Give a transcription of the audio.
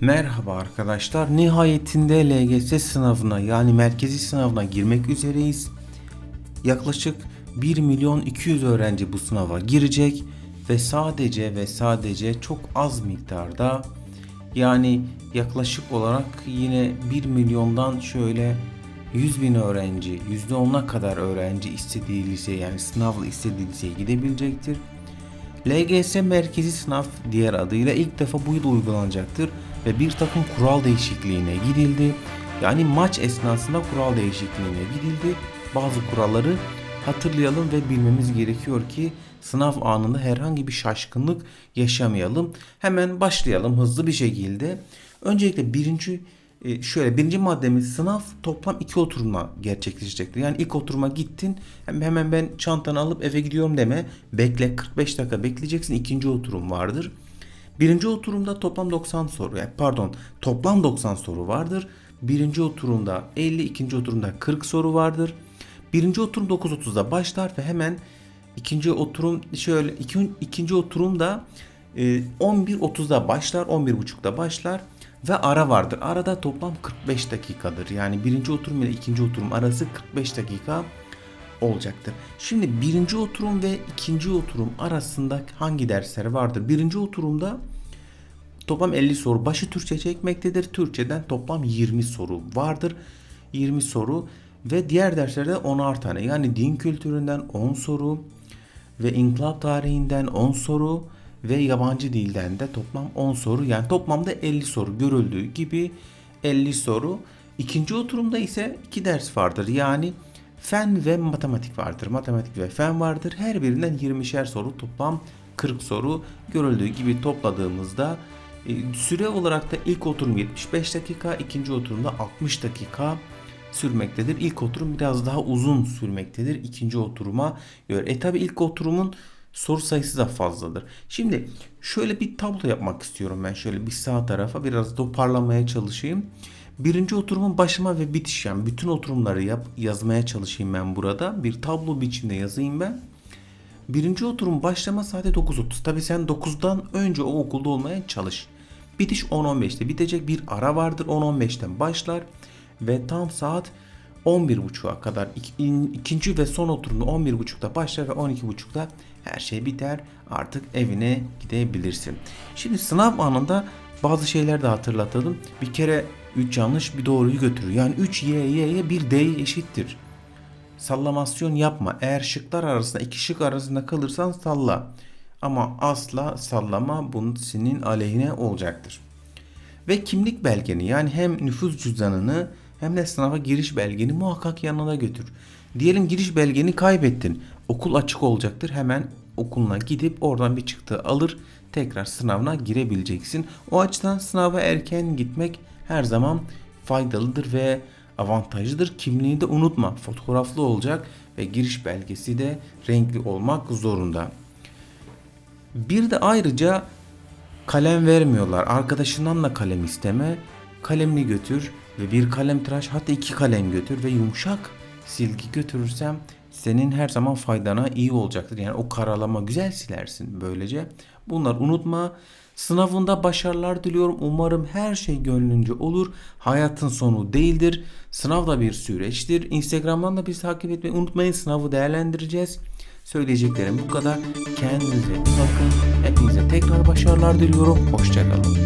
Merhaba arkadaşlar. Nihayetinde LGS sınavına yani merkezi sınavına girmek üzereyiz. Yaklaşık 1 milyon 200 öğrenci bu sınava girecek ve sadece ve sadece çok az miktarda yani yaklaşık olarak yine 1 milyondan şöyle 100 bin öğrenci, %10'a kadar öğrenci istediği liseye yani sınavla istediği liseye gidebilecektir. LGS merkezi sınav diğer adıyla ilk defa bu yıl uygulanacaktır ve bir takım kural değişikliğine gidildi. Yani maç esnasında kural değişikliğine gidildi. Bazı kuralları hatırlayalım ve bilmemiz gerekiyor ki sınav anında herhangi bir şaşkınlık yaşamayalım. Hemen başlayalım hızlı bir şekilde. Öncelikle birinci e, şöyle birinci maddemiz sınav toplam iki oturumla gerçekleşecektir. Yani ilk oturuma gittin hem- hemen ben çantanı alıp eve gidiyorum deme. Bekle 45 dakika bekleyeceksin ikinci oturum vardır. Birinci oturumda toplam 90 soru pardon toplam 90 soru vardır. Birinci oturumda 50 ikinci oturumda 40 soru vardır. Birinci oturum 9.30'da başlar ve hemen ikinci oturum şöyle iki, ikinci oturumda e, 11.30'da başlar 11.30'da başlar ve ara vardır. Arada toplam 45 dakikadır. Yani birinci oturum ile ikinci oturum arası 45 dakika olacaktır. Şimdi birinci oturum ve ikinci oturum arasında hangi dersler vardır? Birinci oturumda toplam 50 soru başı Türkçe çekmektedir. Türkçeden toplam 20 soru vardır. 20 soru ve diğer derslerde 10'ar tane. Yani din kültüründen 10 soru ve inkılap tarihinden 10 soru ve yabancı dilden de toplam 10 soru. Yani toplamda 50 soru görüldüğü gibi 50 soru. İkinci oturumda ise iki ders vardır. Yani fen ve matematik vardır. Matematik ve fen vardır. Her birinden 20'şer soru toplam 40 soru görüldüğü gibi topladığımızda e, süre olarak da ilk oturum 75 dakika, ikinci oturumda 60 dakika sürmektedir. İlk oturum biraz daha uzun sürmektedir ikinci oturuma göre. E tabi ilk oturumun soru sayısı da fazladır. Şimdi şöyle bir tablo yapmak istiyorum ben. Şöyle bir sağ tarafa biraz toparlamaya çalışayım. Birinci oturumun başlama ve bitiş yani bütün oturumları yap, yazmaya çalışayım ben burada. Bir tablo biçimde yazayım ben. Birinci oturum başlama saati 9.30. Tabi sen 9'dan önce o okulda olmaya çalış. Bitiş 10.15'te bitecek bir ara vardır 10.15'ten başlar ve tam saat 11.30'a kadar ik- in- ikinci ve son oturumda 11.30'da başlar ve 12.30'da her şey biter. Artık evine gidebilirsin. Şimdi sınav anında bazı şeyler de hatırlatalım. Bir kere 3 yanlış bir doğruyu götürür. Yani 3 y y'ye 1 d eşittir. Sallamasyon yapma. Eğer şıklar arasında iki şık arasında kalırsan salla. Ama asla sallama bunun senin aleyhine olacaktır. Ve kimlik belgeni yani hem nüfus cüzdanını hem de sınava giriş belgeni muhakkak yanına götür. Diyelim giriş belgeni kaybettin. Okul açık olacaktır. Hemen okuluna gidip oradan bir çıktı alır. Tekrar sınavına girebileceksin. O açıdan sınava erken gitmek her zaman faydalıdır ve avantajlıdır. Kimliğini de unutma. Fotoğraflı olacak ve giriş belgesi de renkli olmak zorunda. Bir de ayrıca kalem vermiyorlar. Arkadaşından da kalem isteme. Kalemini götür ve bir kalem tıraş hatta iki kalem götür ve yumuşak silgi götürürsem senin her zaman faydana iyi olacaktır. Yani o karalama güzel silersin böylece. Bunları unutma. Sınavında başarılar diliyorum. Umarım her şey gönlünce olur. Hayatın sonu değildir. Sınav da bir süreçtir. Instagram'dan da bizi takip etmeyi unutmayın. Sınavı değerlendireceğiz. Söyleyeceklerim bu kadar. Kendinize bakın. Hepinize tekrar başarılar diliyorum. Hoşçakalın.